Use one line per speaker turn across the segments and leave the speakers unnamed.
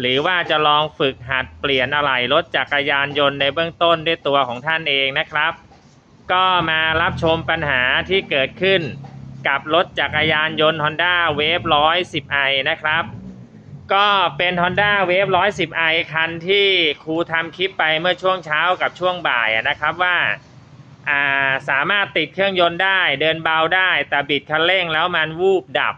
หรือว่าจะลองฝึกหัดเปลี่ยนอะไหล่รถจักรยานยนต์ในเบื้องต้นด้วยตัวของท่านเองนะครับ ก็มารับชมปัญหาที่เกิดขึ้นกับรถจักรยานยนต์ Honda Wave 110i นะครับ ก็เป็น Honda Wave 110i คันที่ครูทำคลิปไปเมื่อช่วงเช้ากับช่วงบ่ายนะครับว่าอ่าสามารถติดเครื่องยนต์ได้ เดินเบาได้ แต่บิดคันเร่งแล้วมันวูบดับ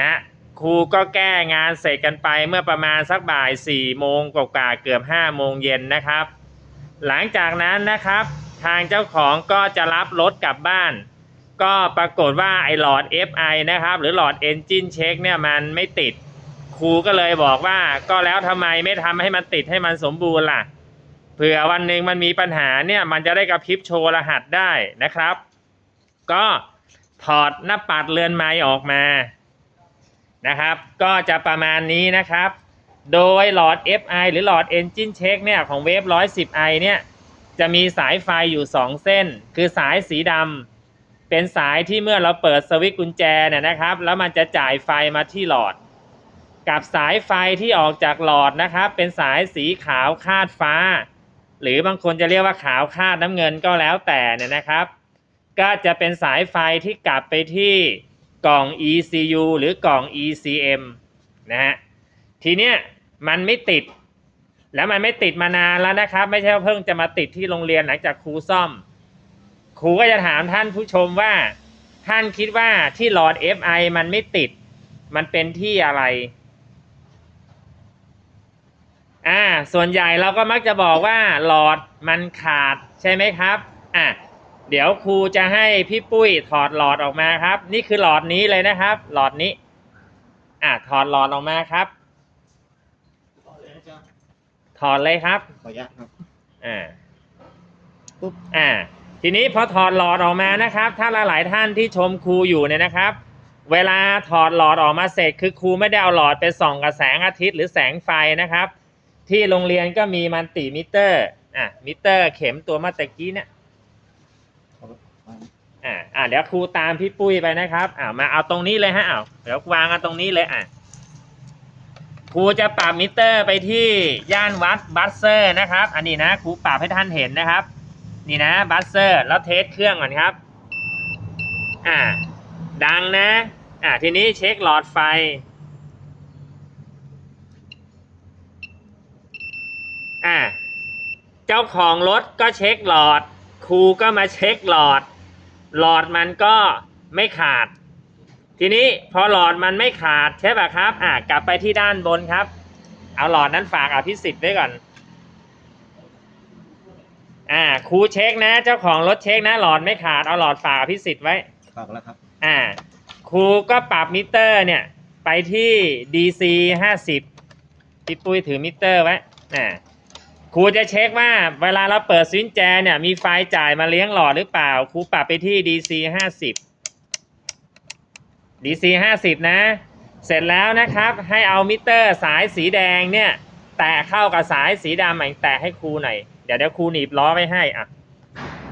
นะ ครูก็แก้งานเสร็จกันไปเมื่อประมาณสักบ่าย4โมงกว่าเกือบ5โมงเย็นนะครับ หลังจากนั้นนะครับ ทางเจ้าของก็จะรับรถกลับบ้าน ก็ปรากฏว่าไอ้หลอด FI นะครับ หรือหลอด Engine Check เนี่ยมันไม่ติดครูก็เลยบอกว่าก็แล้วทำไมไม่ทำให้มันติดให้มันสมบูรณ์ล่ะเผื่อวันหนึ่งมันมีปัญหาเนี่ยมันจะได้กระพริบโชว์รหัสได้นะครับ ก็ถอดหน้าปัดเรือนไม้ออกมา นะครับ ก็จะประมาณนี้นะครับ โดยหลอด FI หรือหลอด Engine Check เนี่ยของเวฟ 110i เนี่ยจะมีสายไฟอยู่ 2 เส้น คือสายสีดำเป็นสายที่เมื่อเราเปิดสวิตช์กุญแจเนี่ยนะครับ แล้วมันจะจ่ายไฟมาที่หลอด กับสายไฟที่ออกจากหลอดนะครับ เป็นสายสีขาวคาดฟ้า หรือบางคนจะเรียกว่าขาวคาดน้ำเงินก็แล้วแต่เนี่ยนะครับ ก็จะเป็นสายไฟที่กลับไปที่ กล่อง ECU หรือกล่อง ECM นะฮะทีเนี้ยมันไม่ติด แล้วมันไม่ติดมานานแล้วนะครับ ไม่ใช่ว่าเพิ่งจะมาติดที่โรงเรียนหลังจากครูซ่อม ครูก็จะถามท่านผู้ชมว่า ท่านคิดว่าที่หลอด FI มันไม่ติด มันเป็นที่อะไรอ่าส่วนใหญ่เราก็มักจะบอกว่าหลอดมันขาดใช่ไหมครับอะ เดี๋ยวครูจะให้พี่ปุ้ยถอดหลอดออกมาครับ นี่คือหลอดนี้เลยนะครับ หลอดนี้ อะถอดหลอดออกมาครับ ถอดเลยครับ
ขออนุญาตครับ
อ่า
ปุ๊บ
อ่า ทีนี้พอถอดหลอดออกมานะครับ ถ้าหลายๆท่านที่ชมครูอยู่เนี่ยนะครับ เวลาถอดหลอดออกมาเสร็จคือครูไม่ได้เอาหลอดไปส่องกับแสงอาทิตย์หรือแสงไฟนะครับ ที่โรงเรียนก็มีมันติมิเตอร์อะมิเตอร์เข็มตัวเมื่อตะกี้เนี่ย
เอาวาง
อ่าอ่าเดี๋ยวครูตามพี่ปุ้ยไปนะครับอ่ามาเอาตรงนี้เลยฮะเอาเดี๋ยววางกันตรงนี้เลยอะครูจะปรับมิเตอร์ไปที่ย่านวัดบัสเซอร์นะครับ อันนี้นะครูปรับให้ท่านเห็นนะครับ นี่นะบัสเซอร์แล้วเทสเครื่องก่อนครับ อ่า ดังนะ อ่าทีนี้เช็คหลอดไฟ อ่า เจ้าของรถก็เช็คหลอด ครูก็มาเช็คหลอด หลอดมันก็ไม่ขาด ทีนี้พอหลอดมันไม่ขาดใช่ป่ะครับ อะกลับไปที่ด้านบนครับ เอาหลอดนั้นฝากอภิสิทธิ์ไว้ก่อน อ่าครูเช็คนะ เจ้าของรถเช็คนะ หลอดไม่ขาดเอาหลอดฝากอภิสิทธิ์ไว้
ฝากแล้วครับ
อ่าครูก็ปรับมิเตอร์เนี่ย ไปที่ DC ห้าสิบพี่ปุ้ยถือมิเตอร์ไว้อ่า ครูจะเช็คว่าเวลาเราเปิดสวิตช์แจเนี่ย มีไฟจ่ายมาเลี้ยงหลอดหรือเปล่า ครูปรับไปที่ DC ห้าสิบ DC ห้าสิบนะ เสร็จแล้วนะครับ ให้เอามิเตอร์สายสีแดงเนี่ย แตะเข้ากับสายสีดำใหม่แตะให้ครูหน่อย เดี๋ยวเดี๋ยวครูหนีบล้อไว้ให้อะ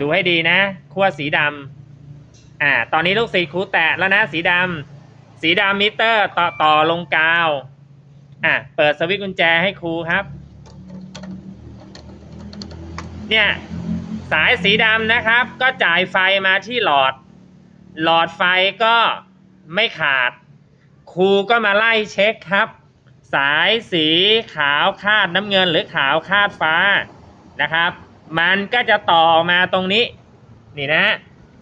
ดูให้ดีนะขั้วสีดำอ่า ตอนนี้ลูกศิษย์ครูแตะแล้วนะสีดำสีดำมิเตอร์ต่อต่อลงกาว อะ เปิดสวิตช์กุญแจให้ครูครับ เนี่ยสายสีดำนะครับ ก็จ่ายไฟมาที่หลอด หลอดไฟก็ไม่ขาด ครูก็มาไล่เช็คครับ สายสีขาวคาดน้ำเงินหรือขาวคาดฟ้านะครับ มันก็จะต่อมาตรงนี้ นี่นะ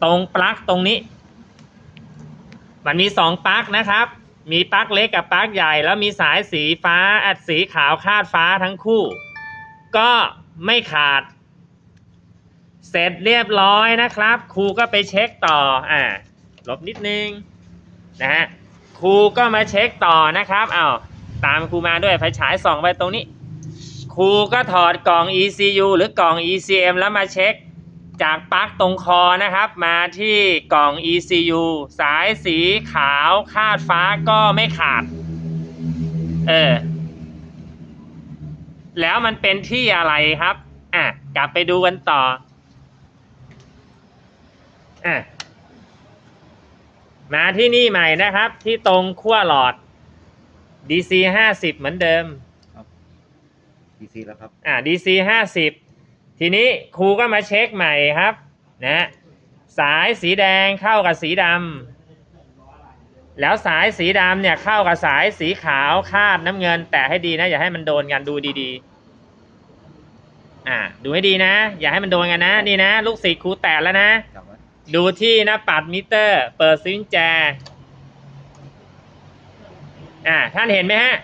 ตรงปลั๊กตรงนี้ มันมีสองปลั๊กนะครับ มีปลั๊กเล็กกับปลั๊กใหญ่ แล้วมีสายสีฟ้าอัดสีขาวคาดฟ้าทั้งคู่ ก็ไม่ขาด เสร็จเรียบร้อยนะครับ ครูก็ไปเช็คต่ออ่าลบนิดนึงนะฮะครูก็มาเช็คต่อนะครับเอาวตามครูมาด้วยไฟฉายส่องไปตรงนี้ ครูก็ถอดกล่อง ECU หรือกล่อง ECM แล้วมาเช็คจากปลั๊กตรงคอนะครับ มาที่กล่อง ECU สายสีขาวคาดฟ้าก็ไม่ขาด เออ แล้วมันเป็นที่อะไรครับ อะ กลับไปดูกันต่อ อะมาที่นี่ใหม่นะครับ ที่ตรงขั้วหลอด DC ห้าสิบเหมือนเดิม
ดีซีแล้วครับ
อ่า DC ห้าสิบทีนี้ครูก็มาเช็คใหม่ครับ นะสายสีแดงเข้ากับสีดำแล้วสายสีดำเนี่ยเข้ากับสายสีขาวคาดน้ำเงิน แต่ให้ดีนะ อย่าให้มันโดนกันดูดีๆ อ่า ดูให้ดีนะ อย่าให้มันโดนกันนะ นี่นะ ลูกศิษย์ครูแตะแล้วนะ
จับไว้
ดูที่หน้าปัดมิเตอร์ เปิดซิงแจ อ่า ท่านเห็นไหมฮะ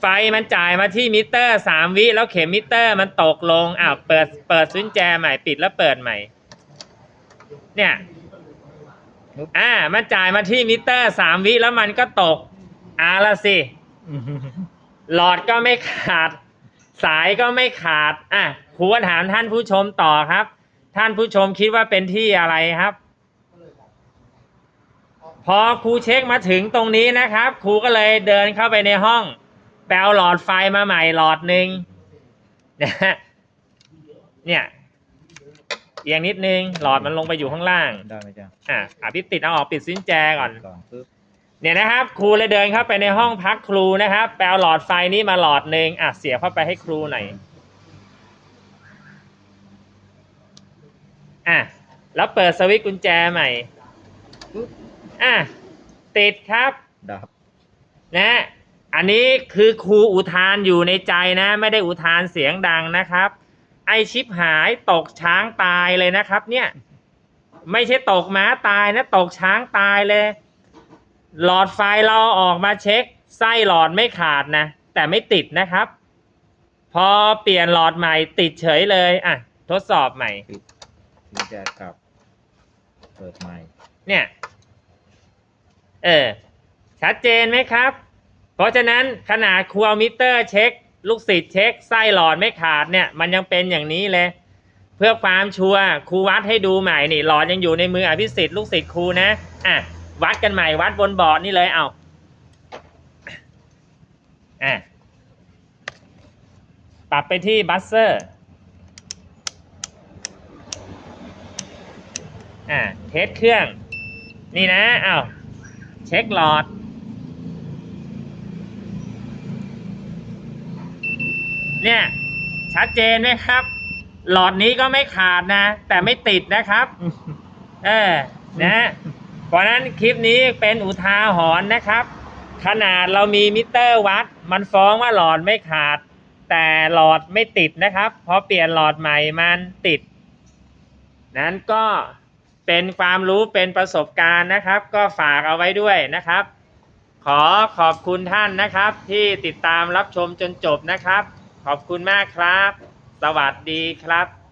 ไฟมันจ่ายมาที่มิเตอร์สามวิ แล้วเข็มมิเตอร์มันตกลงอ้าวเปิดเปิดซิงแจใหม่ปิดแล้วเปิดใหม่ เนี่ย
ปึ๊บ
อ่า มันจ่ายมาที่มิเตอร์สามวิแล้วมันก็ตกอาละสิ หลอดก็ไม่ขาด สายก็ไม่ขาด อะครูก็ถามท่านผู้ชมต่อครับ ท่านผู้ชมคิดว่าเป็นที่อะไรครับ พอครูเช็คมาถึงตรงนี้นะครับ ครูก็เลยเดินเข้าไปในห้องแปลหลอดไฟมาใหม่หลอดหนึ่งนะฮะเนี่ยเอียงนิดนึง หลอดมันลงไปอยู่ข้างล่าง
ได้ไหมจ๊ะ
อะอะพี่ติดเอาออกปิดซิ้นแจก่อน
ก่อนปึ๊บ
เนี่ยนะครับ ครูเลยเดินเข้าไปในห้องพักครูนะครับ แปลหลอดไฟนี้มาหลอดหนึ่งอะเสียบเข้าไปให้ครูหน่อย อะแล้วเปิดสวิตช์กุญแจใหม่
ปึ๊บ
อะติดครับ
ดับ
นะอันนี้คือครูอุทานอยู่ในใจนะ ไม่ได้อุทานเสียงดังนะครับ ไอชิปหายตกช้างตายเลยนะครับ เนี่ย ไม่ใช่ตกม้าตายนะ ตกช้างตายเลย หลอดไฟเราออกมาเช็ค ไส้หลอดไม่ขาดนะ แต่ไม่ติดนะครับ พอเปลี่ยนหลอดใหม่ติดเฉยเลย อะ ทดสอบใหม่
ปิดกุญแจกลับ เปิดใหม่
เนี่ย เออ ชัดเจนไหมครับ เพราะฉะนั้นขนาดครูเอมิเตอร์เช็ค ลูกศิษย์เช็ค ไส้หลอดไม่ขาดเนี่ย มันยังเป็นอย่างนี้เลย เพื่อความชัวร์ครูวัดให้ดูใหม่นี่หลอดยังอยู่ในมืออภิสิทธิ์ลูกศิษย์ครูนะ อะ วัดกันใหม่วัดบนบอร์ดนี่เลยเอาอะปรับไปที่บัสเซอร์ อ่าเทสเครื่อง นี่นะอ้าวเช็คหลอด เนี่ย ชัดเจนไหมครับ หลอดนี้ก็ไม่ขาดนะ แต่ไม่ติดนะครับ เออนะเพราะนั้นคลิปนี้เป็นอุทาหรณ์นะครับ ขนาดเรามีมิเตอร์วัด มันฟ้องว่าหลอดไม่ขาด แต่หลอดไม่ติดนะครับพอเปลี่ยนหลอดใหม่มันติด นั้นก็ เป็นความรู้เป็นประสบการณ์นะครับ ก็ฝากเอาไว้ด้วยนะครับ ขอขอบคุณท่านนะครับ ที่ติดตามรับชมจนจบนะครับ ขอบคุณมากครับ สวัสดีครับ